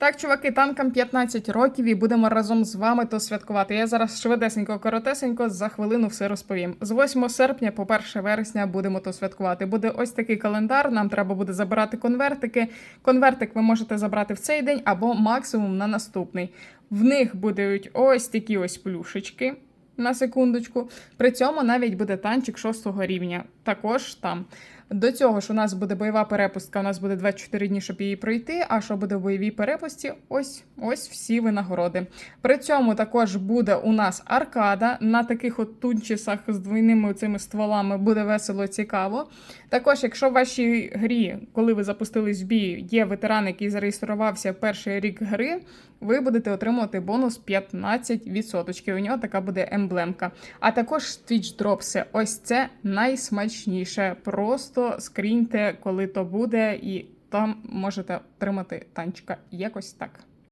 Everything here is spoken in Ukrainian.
Так, чуваки, танкам 15 років і будемо разом з вами то святкувати. Я зараз швидесенько, коротесенько за хвилину все розповім. З 8 серпня по 1 вересня будемо то святкувати. Буде ось такий календар. Нам треба буде забирати конвертики. Конвертик ви можете забрати в цей день або максимум на наступний. В них будуть ось такі ось плюшечки. На секундочку. При цьому навіть буде танчик 6 рівня. Також там. До цього ж у нас буде бойова перепустка, у нас буде 24 дні, щоб її пройти. А що буде в бойовій перепусті? Ось ось всі винагороди. При цьому також буде у нас аркада на таких от тунчисах з двойними цими стволами буде весело цікаво. Також, якщо в вашій грі, коли ви запустились в бій, є ветеран, який зареєструвався перший рік гри, ви будете отримувати бонус 15%. У нього така буде емблемка. А також Twitch дропси. Ось це найсмачніше. Просто скріньте, коли то буде, і там можете отримати танчика якось так.